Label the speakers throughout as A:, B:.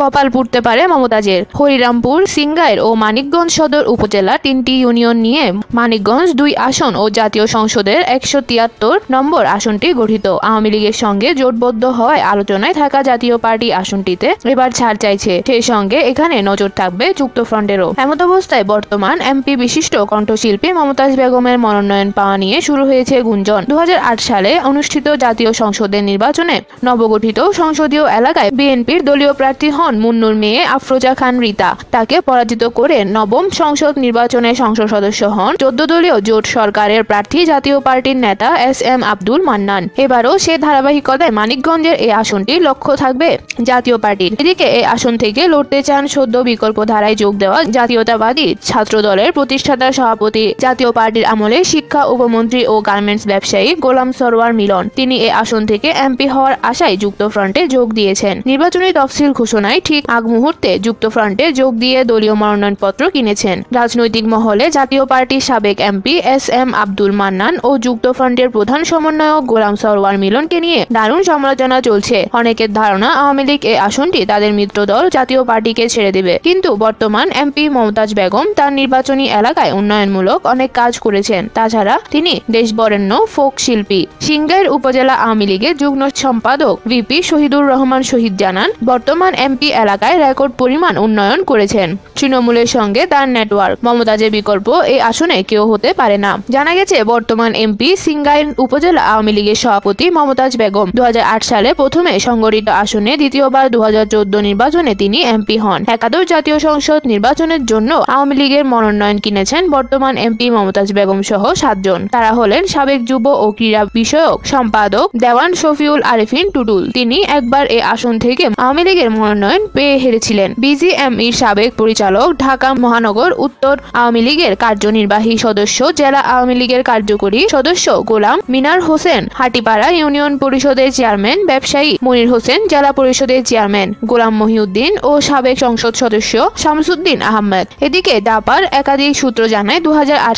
A: কপাল পুড়তে পারে মমতাজের। হরিরামপুর সিংগাইর ও মানিকগঞ্জ সদর উপজেলা তিনটি ইউনিয়ন নিয়ে মানিকগঞ্জ দুই আসন ও জাতীয় সংসদের একশো তিয়াত্তর নম্বর আসনটি গঠিত। আওয়ামী লীগের সঙ্গে জোটবদ্ধ হওয়ায় আলোচনায় থাকা জাতীয় পার্টি আসনটিতে এবার ছাড় চাইছে। সেই সঙ্গে এখানে নজর থাকবে যুক্তফ্রন্টেরও এমত অবস্থায় বর্তমান এমপি বিশিষ্ট কণ্ঠশিল্পী মমতাজ বেগমের মনোনয়ন পাওয়া নিয়ে শুরু হয়েছে গুঞ্জন। দু হাজার আট সালে অনুষ্ঠিত জাতীয় সংসদের নির্বাচনে নবগঠিত সংসদীয় এলাকায় বিএনপির দলীয় প্রার্থী হন মুন্নুর মেয়ে আফরোজা খান রিতা। তাকে পরাজিত করে নবম সংসদ নির্বাচনে সংসদ সদস্য হন চোদ্দ দলীয় জোট সরকারের প্রার্থী জাতীয় পার্টির নেতা এস এম আব্দুল মান্নান। এবারও সে ধারাবাহিকতায় মানিকগঞ্জের এই আসনটি লক্ষ্য থাকবে জাতীয় পার্টির। এদিকে এই আসন থেকে লড়তে চান সদ্য বিকল্প ধারায় যোগ দেওয়া জাতীয়তাবাদী ছাত্র দলের প্রতিষ্ঠাতা সভাপতি। জাতীয় পার্টির আমলে শিক্ষা, উপমন্ত্রী ও গার্মেন্টস ব্যবসায়ী গোলাম সরওয়ার মিলন। তিনি এই আসন থেকে এমপি হওয়ার আশায় যুক্তফ্রন্টে যোগ দিয়েছেন। নির্বাচনী তফসিল ঘোষণায় ঠিক আগ মুহূর্তে যুক্তফ্রন্টে যোগ দিয়ে দলীয় মনোনয়নপত্র কিনেছেন। রাজনৈতিক মহলে জাতীয় পার্টির সাবেক MP S M Abdul Mannan ও যুক্তফ্রন্টের প্রধান সমন্বয়ক গোলাম সরওয়ার মিলনকে নিয়ে দারুণ সমালোচনা চলছে। অনেকের ধারণা, আওয়ামী লীগ এই আসনটি তাদের মিত্র দল জাতীয় পার্টিকে ছেড়ে দেবে। কিন্তু বর্তমান এমপি মমতাজ বেগম তার নির্বাচনী এলাকায় উন্নয়নমূলক অনেক কাজ করেছেন। তাছাড়া তিনি দেশবরেণ্য ফোক শিল্পী। সিংগাইর উপজেলা আওয়ামী লীগের যুগ্ম সম্পাদক ভিপি শহীদুর রহমান শহীদ জানান, বর্তমান এমপি এলাকায় রেকর্ড পরিমাণ উন্নয়ন করেছেন। তৃণমূলের সঙ্গে তার নেটওয়ার্ক। মমতাজের বিকল্প, এই আসনে কেউ হতে পারে না। জানা গেছে, বর্তমান এমপি সিংগাইর উপজেলা আওয়ামী লীগের সভাপতি মমতাজ বেগম দু হাজার আট সালে প্রথমে সংগঠিত আসনে দ্বিতীয়বার দু হাজার চোদ্দ নির্বাচনে তিনি এমপি হন। একাদশ জাতীয় সংসদ নির্বাচনের জন্য আওয়ামী লীগের মনোনয়ন কিনেছেন বর্তমান এমপি মমতাজ বেগম সহ সাতজন। তারা হলেন সাবেক যুব ও ক্রীড়া বিষয়ক সম্পাদক দেওয়ান শফিউল আরেফিন টুটুল। তিনি একবার এ আসন থেকে আওয়ামী লীগের মনোনয়ন পেয়ে হেরেছিলেন। বিজিএমইর সাবেক পরিচালক ঢাকা মহানগর উত্তর আওয়ামী লীগের কার্যনির্বাহী সদস্য, জেলা আওয়ামী লীগের কার্যকরী সদস্য গোলাম মিনার হোসেন, হাটিপাড়া ইউনিয়ন পরিষদের চেয়ারম্যান ব্যবসায়ী মনির হোসেন, জেলা পরিষদের চেয়ারম্যান গোলাম মহিউদ্দিন ও সাবেক সংসদ সদস্য শামসুদ্দিন আহমেদ। এদিকে জাপার একাধিক সূত্র জানায় দু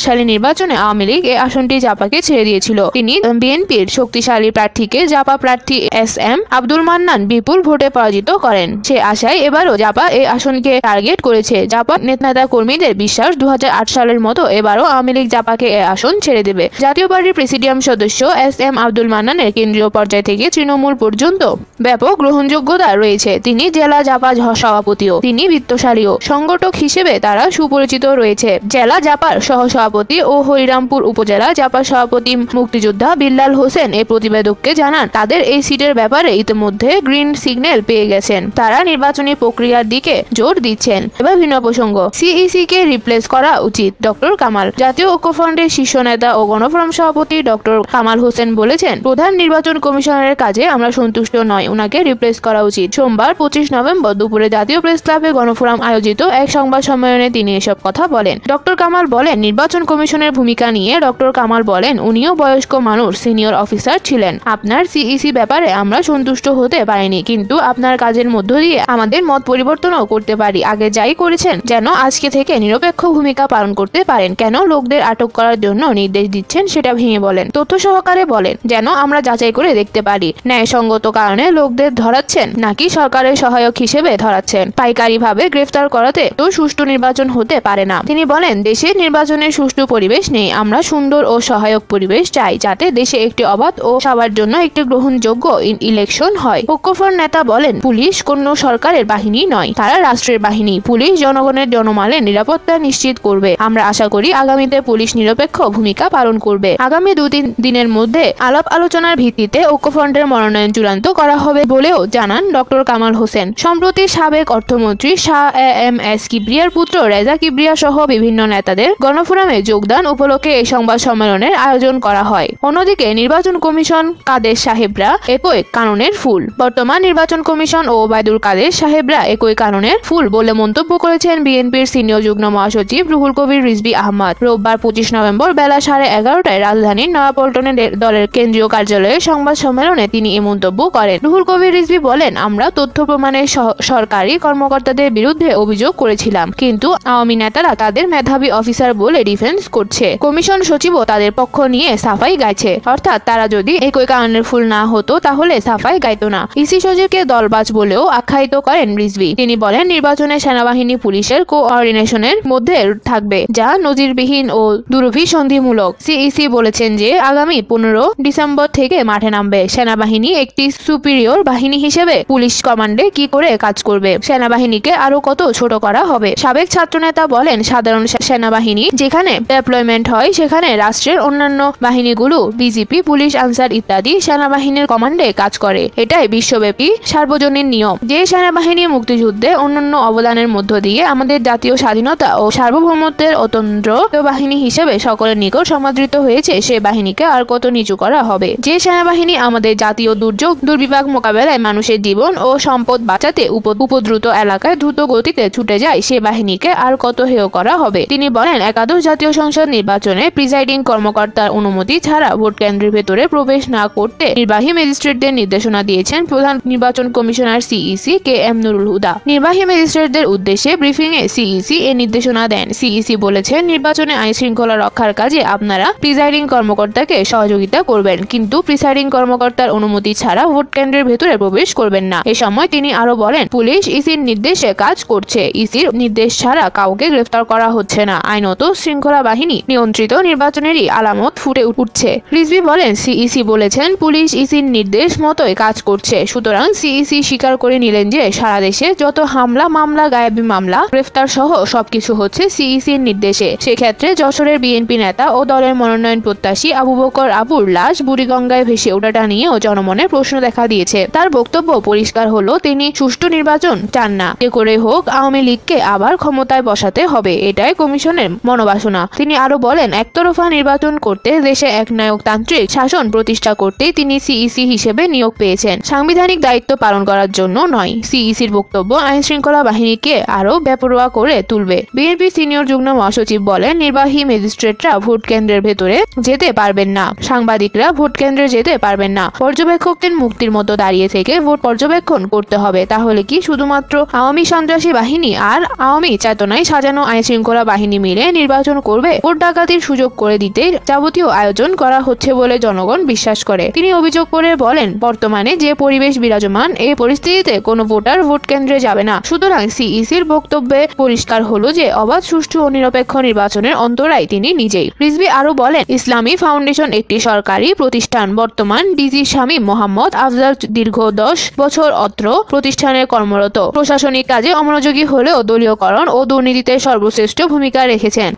A: সালে নির্বাচনে আওয়ামী লীগ এই আসনটি জাপাকে ছেড়ে দিয়েছিল। তিনি বিএনপির শক্তিশালী প্রার্থীকে জাপা প্রার্থী এস এম আব্দুল মান্নান বিপুল ভোটে পরাজিত করেন। সে আশায় এবারও জাপা এই আসনকে টার্গেট করেছে। জাপা নেতা কর্মীদের বিশ্বাস দু হাজার আট সালের মতো এবারও আওয়ামী লীগ জাপাকে এ আসন ছেড়ে দেবে। জাতীয় পার্টির প্রেসিডিয়াম সদস্য এস এম আব্দুল মান্নানের কেন্দ্রীয় পর্যায় থেকে তৃণমূল পর্যন্ত ব্যাপক গ্রহণযোগ্যতা রয়েছে। তিনি জেলা জাপা সভাপতিও তিনি বিত্তশালীও। সংগঠক হিসেবে তারা সুপরিচিত রয়েছে। জেলা জাপার সহ সভাপতি ও হরিরামপুর উপজেলা জাপার সভাপতি মুক্তিযোদ্ধা বিল্লাল হোসেন এই প্রতিবেদককে জানান, তাদের এই সিটের ব্যাপারে ইতিমধ্যে গ্রিন সিগন্যাল পেয়ে গেছেন। তারা নির্বাচনী প্রক্রিয়ার দিকে জোর দিচ্ছেন। এবার ভিন্ন প্রসঙ্গ। সিইসি কে রিপ্লেস করা উচিত ডক্টর কামাল। জাতীয় ঐক্যফ্রন্টের শীর্ষ নেতা ও গণফোরাম সভাপতি ডক্টর কামাল হোসেন বলেছেন, প্রধান নির্বাচন কমিশনারের কাজে আমরা সন্তুষ্ট নয় ওনাকে রিপ্লেস করা উচিত। সোমবার পঁচিশ নভেম্বর দুপুরে জাতীয় প্রেস ক্লাবে গণফোরাম আয়োজিত এক সংবাদ সম্মেলনে তিনি এসব কথা বলেন। ডক্টর কামাল বলেন, নির্বাচন কমিশনের ভূমিকা নিয়ে ডক্টর কামাল বলেন, উনিও বয়স্ক মানুষ, সিনিয়র অফিসার ছিলেন। আপনার সিইসি ব্যাপারে আমরা সন্তুষ্ট হতে পারিনি, কিন্তু আপনার কাজের মধ্য দিয়ে আমাদের মত পরিবর্তনও করতে পারি। আগে যাই করেছেন যেন আজকে থেকে নিরপেক্ষ ভূমিকা পালন করতে পারেন। কেন লোকদের আটক করার জন্য নির্দেশ দিচ্ছেন সেটা ভেঙে বলেন। তথ্য সহকারে বলেন, যেন আমরা যাচাই করে দেখতে পারি। ন্যায়সঙ্গত কারণে লোকদের ধরাচ্ছেন নাকি সরকারের সহায়ক হিসেবে ধরাচ্ছেন? পাইকারিভাবে গ্রেফতার করাতে তো সুষ্ঠু নির্বাচন হতে পারে না। তিনি বলেন, দেশের নির্বাচনের সুষ্ঠু পরিবেশ নেই। আমরা সুন্দর ও সহায়ক পরিবেশ চাই যাতে দেশে একটি অবাধ ও সবার জন্য একটি গ্রহণযোগ্য ইলেকশন হয়। ঐক্যফ্রন্ট নেতা বলেন, পুলিশ কোন সরকারের বাহিনী নয়, তারা রাষ্ট্রের বাহিনী। পুলিশ জনগণের জনমালের নিরাপত্তা নিশ্চিত করবে। আমরা আশা করি আগামীতে পুলিশ নিরপেক্ষ ভূমিকা পালন করবে। আগামী দু তিন দিনের মধ্যে আলাপ আলোচনার ভিত্তিতে ঐক্যফ্রন্টের মনোনয়ন চূড়ান্ত করা হবে বলেও জানান ডক্টর কামাল হোসেন। সম্প্রতি সাবেক অর্থমন্ত্রী শাহ এম এস কিবরিয়ার পুত্র রেজা কিবরিয়া সহ বিভিন্ন নেতাদের গণফোরামে যোগদান উপলক্ষে এই সংবাদ সম্মেলনের আয়োজন করা হয়। অন্যদিকে নির্বাচন কমিশন কাদের সাহেবরা একই কারণের ফুল। বর্তমান নির্বাচন কমিশন ও ওবায়দুল কাদের সাহেবরা একই কারণের ফুল বলে মন্তব্য করেছেন বিএনপির সিনিয়র যুগ্ম মহাসচিব রুহুল কবির রিজবি আহমদ। রোববার পঁচিশ নভেম্বর বেলা সাড়ে এগারোটায় রাজধানীর নয়াপল্টনে দলের কেন্দ্রীয় কার্যালয়ে সংবাদ সম্মেলনে তিনি এ মন্তব্য করেন। রুহুল কবির রিজবি বলেন, আমরা তথ্য প্রমাণের সরকারি কর্মকর্তাদের বিরুদ্ধে অভিযোগ করেছিলাম, কিন্তু আওয়ামী নেতারা তাদের মেধাবী অফিসার বলে ডিফেন্স করছে। কমিশন সচিবও তাদের পক্ষ নিয়ে সাফাই গাইছে। অর্থাৎ তারা যদি একই কারণের ফুল না হতো, তাহলে সাফাই গাইতো না। ইসি সচিবকে দলবাজ বলেও আখ্যায়িত উৎসাহিত করেন রিজভি। তিনি বলেন, নির্বাচনে সেনাবাহিনী পুলিশের কোঅর্ডিনেশনের মধ্যে থাকবে, যা নজিরবিহীন ও দুরভিসন্ধিমূলক। সিইসি বলেছেন যে, আগামী পনেরো ডিসেম্বর থেকে মাঠে নামবে। সেনাবাহিনী একটি সুপিরিয়র বাহিনী হিসেবে পুলিশ কমান্ডে কি করে কাজ করবে? সেনাবাহিনীকে আরও কত ছোট করা হবে? সাবেক ছাত্রনেতা বলেন, সাধারণ সেনাবাহিনী যেখানে ডেপ্লয়মেন্ট হয়, সেখানে রাষ্ট্রের অন্যান্য বাহিনীগুলো, বিজিপি, পুলিশ, আনসার ইত্যাদি সেনাবাহিনীর কমান্ডে কাজ করে। এটাই বিশ্বব্যাপী সার্বজনীন নিয়ম। যে সেনাবাহিনী মুক্তিযুদ্ধে অন্যান্য অবদানের মধ্য দিয়ে আমাদের জাতীয় স্বাধীনতা ও সার্বভৌমত্বের অতন্ত্র বাহিনী হিসেবে সকলের নিকট সমাদৃত হয়েছে। সে বাহিনীকে আর কত নিচু করা হবে? যে সেনাবাহিনী আমাদের জাতীয় দুর্যোগ, দুর্বিপাক মোকাবেলায় মানুষের জীবন ও সম্পদ বাঁচাতে উপদ্রুত এলাকায় দ্রুত গতিতে ছুটে যায়, সে বাহিনীকে আর কত হেয় করা হবে? তিনি বলেন, একাদশ জাতীয় সংসদ নির্বাচনে প্রিজাইডিং কর্মকর্তার অনুমতি ছাড়া ভোট কেন্দ্রের ভেতরে প্রবেশ না করতে নির্বাহী ম্যাজিস্ট্রেটদের নির্দেশনা দিয়েছেন প্রধান নির্বাচন commissioner CEC K M Nurul Huda. নির্বাহী ম্যাজিস্ট্রেটদের উদ্দেশ্যে ব্রিফিং এ সিইসি এ নির্দেশনা দেন। সিইসি বলেছেন নির্বাচনে আইন শৃঙ্খলা রক্ষার কাজে আপনারা প্রিজাইডিং কর্মকর্তাকে সহযোগিতা করবেন, কিন্তু প্রিসাইডিং কর্মকর্তার অনুমতি ছাড়া ভোট কেন্দ্রের ভেতরে প্রবেশ করবেন না। এ সময় তিনি আরও বলেন, পুলিশ ইসির নির্দেশে কাজ করছে। ইসির নির্দেশ ছাড়া কাউকে গ্রেফতার করা হচ্ছে না। আইনত শৃঙ্খলা বাহিনী নিয়ন্ত্রিত নির্বাচনেরই আলামত ফুটে উঠছে। রিজভি বলেন, সিইসি বলেছেন, পুলিশ ইসির নির্দেশ মতোই কাজ করছে। সুতরাং সিইসি স্বীকার করে নিলেন যে সারা দেশে যত হামলা, মামলা, গায়েবী মামলা গ্রেফতার সহ সবকিছু হচ্ছে সিইসির নির্দেশে। সেক্ষেত্রে যশোরের বিএনপি নেতা ও দলের মনোনয়ন প্রত্যাশী আবু বকর আবুর লাশ বুড়িগঙ্গায় ভেসে ওঠাটা নিয়েও জনমনে প্রশ্ন দেখা দিয়েছে। তার বক্তব্য পরিষ্কার হলো, তিনি সুষ্ঠু নির্বাচন চান না। যে করে হোক, আওয়ামী লীগকে আবার ক্ষমতায় বসাতে হবে, এটাই কমিশনের মনোবাসনা। তিনি আরও বলেন, একতরফা নির্বাচন করতে দেশে এক নায়কতান্ত্রিক শাসন প্রতিষ্ঠা করতে তিনি সিইসি হিসেবে নিয়োগ পেয়েছেন। সাংবিধানিক দায়িত্ব পালন করার জন্য নয়। সিইসির বক্তব্য আইন শৃঙ্খলা বাহিনীকে আরও বেপরোয়া করে তুলবে। বিএনপি সিনিয়র যুগ্ম মহাসচিব বলেন, নির্বাহী ম্যাজিস্ট্রেটরা ভোট কেন্দ্রের ভেতরে যেতে পারবেন না। সাংবাদিকরা ভোট কেন্দ্রে যেতে পারবেন না। পর্যবেক্ষকদের মুক্তির মতো দাঁড়িয়ে থেকে ভোট পর্যবেক্ষণ করতে হবে। তাহলে কি শুধুমাত্র আওয়ামী সন্ত্রাসী বাহিনী আর আওয়ামী চেতনায় সাজানো আইন শৃঙ্খলা বাহিনী মিলে নির্বাচন করবে? ভোট ডাকাতির সুযোগ করে দিতে যাবতীয় আয়োজন করা হচ্ছে বলে জনগণ বিশ্বাস করে। তিনি অভিযোগ করে বলেন, বর্তমানে যে পরিবেশ বিরাজমান, এই পরিস্থিতিতে কোনো ভোটার ভোট কেন্দ্রে যাবে না। সুতরাং সিইসির বক্তব্যে পরিষ্কার হলো যে, অবাধ, সুষ্ঠু ও নিরপেক্ষ নির্বাচনের অন্তরায় তিনি নিজেই। রিজভি আরও বলেন, ইসলামী ফাউন্ডেশন একটি সরকারি প্রতিষ্ঠান। বর্তমান ডিজি স্বামী মোহাম্মদ আফজাল দীর্ঘ দশ বছর অত্র প্রতিষ্ঠানে কর্মরত। প্রশাসনিক কাজে অমনোযোগী হলেও দলীয়করণ ও দুর্নীতিতে সর্বশ্রেষ্ঠ ভূমিকা রেখেছেন।